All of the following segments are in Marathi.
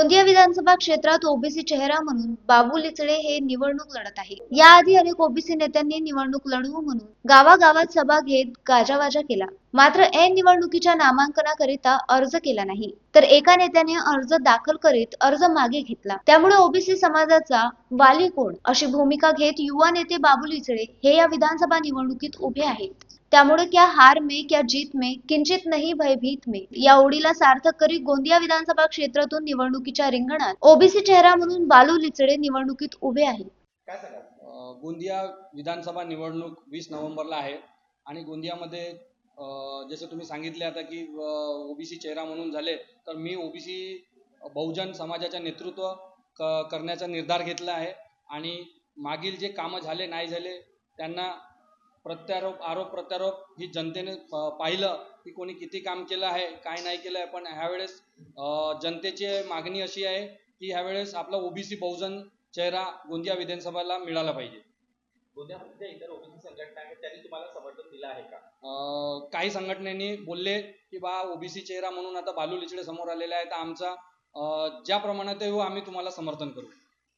गोंदिया विधानसभा क्षेत्रात ओबीसी चेहरा म्हणून बाबू लिचडे हे निवडणूक लढत आहे. याआधी अनेक ओबीसी नेत्यांनी निवडणूक लढवू म्हणून गावागावात सभा घेत गाजावाजा केला. मात्र ऐन निवडणुकीच्या नामांकनाकरिता अर्ज केला नाही. तर एका नेत्याने अर्ज दाखल करीत अर्ज मागे घेतला. त्यामुळे ओबीसी समाजाचा वाली कोण अशी भूमिका घेत युवा नेते बाबू लिचडे हे या विधानसभा निवडणुकीत उभे आहेत. त्यामुळे क्या हार में क्या जीत में किंचित नाही भयभीत में या ओढीला सार्थक करीत गोंदिया विधानसभा क्षेत्रातून निवडणुकीच्या रिंगणात ओबीसी चेहरा म्हणून बालू लिचडे निवडणुकीत उभे आहेत. अ, गोंदिया विधानसभा निवडणूक वीस नोव्हेंबरला आहे आणि गोंदियामध्ये जसं जसे तुम्ही सांगितले आता की ओबीसी चेहरा म्हणून झाले तर मी ओबीसी बहुजन समाजाचे नेतृत्व क करण्याचा निर्धार घेतला आहे. आणि मागील जे कामं झाले नाही झाले त्यांना प्रत्यारोप आरोप प्रत्यारोप ही जनतेने पाहिलं की कोणी किती काम केलं आहे काय नाही केलं आहे. पण ह्यावेळेस जनतेची मागणी अशी आहे की ह्यावेळेस आपला ओबीसी बहुजन चेहरा गोंदिया विधानसभाला मिळाला पाहिजे. गोंदियामध्ये इतर ओबीसी संघटना आहेत त्यांनी तुम्हाला समर्थन दिलं आहे का? अं, काही संघटनेनी बोलले की बा ओबीसी चेहरा म्हणून आता बालू लिचडे समोर आलेले आहे तर आमचा अं, ज्या प्रमाणात आहे हो आम्ही तुम्हाला समर्थन करू.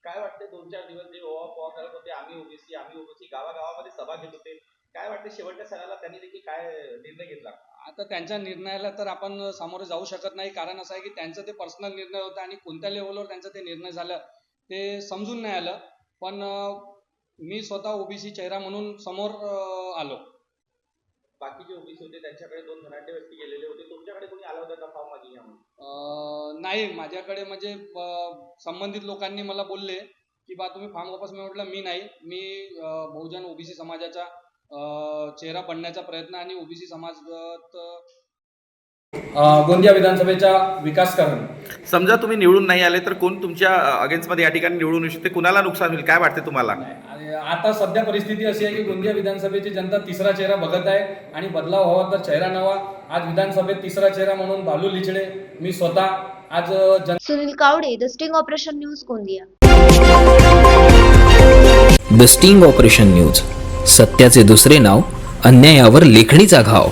काय वाटते दोन चार दिवस जे ओवा पोवा करत होते आम्ही ओबीसी आम्ही ओबीसी गावागावामध्ये सभा घेत होते. काय वाटते शेवटच्या सणाला त्यांनी देखील काय निर्णय घेतला? आता त्यांच्या निर्णयाला तर आपण सामोरे जाऊ शकत नाही. कारण असं आहे की त्यांचा ते पर्सनल निर्णय होता आणि कोणत्या लेवलवर त्यांचा ते निर्णय झालं ते समजून नाही आलं. पण अं, मी स्वतः ओबीसी चेहरा म्हणून समोर अं, आलो. बाकीचे ओबीसी होते त्यांच्याकडे दोन धनाढ्य व्यक्ती गेलेले होते. तुमच्याकडे कोणी आला होता का फॉर्म मागे या म्हणून अं, नाही. माझ्याकडे म्हणजे अं, संबंधित लोकांनी मला बोलले की बा तुम्ही फॉर्म वापस मी म्हटलं मी नाही. मी अं, बहुजन ओबीसी समाजाचा अं, चेहरा बनण्याचा प्रयत्न आणि ओबीसी समाजात गोंदिया विधानसभेचा विकास करण. समजा तुम्ही निवडून नाही आले तर कोण तुमच्या अगेन्स्टमध्ये या ठिकाणी निवडून येऊ शकते? कुणाला नुकसान होईल? काय वाटते तुम्हाला? आणि आता सध्या परिस्थिती अशी आहे की गोंदिया विधानसभेची जनता तिसरा चेहरा बघत आहे आणि बदलाव हवा तर चेहरा नवा. आज विधानसभेत तिसरा चेहरा म्हणून बालू लिचडे मी स्वतः आज जन Sunil Kawade the sting operation news Gondia. The sting operation news सत्याचे दुसरे नाव अन्यायावर लेखणीचा घाव.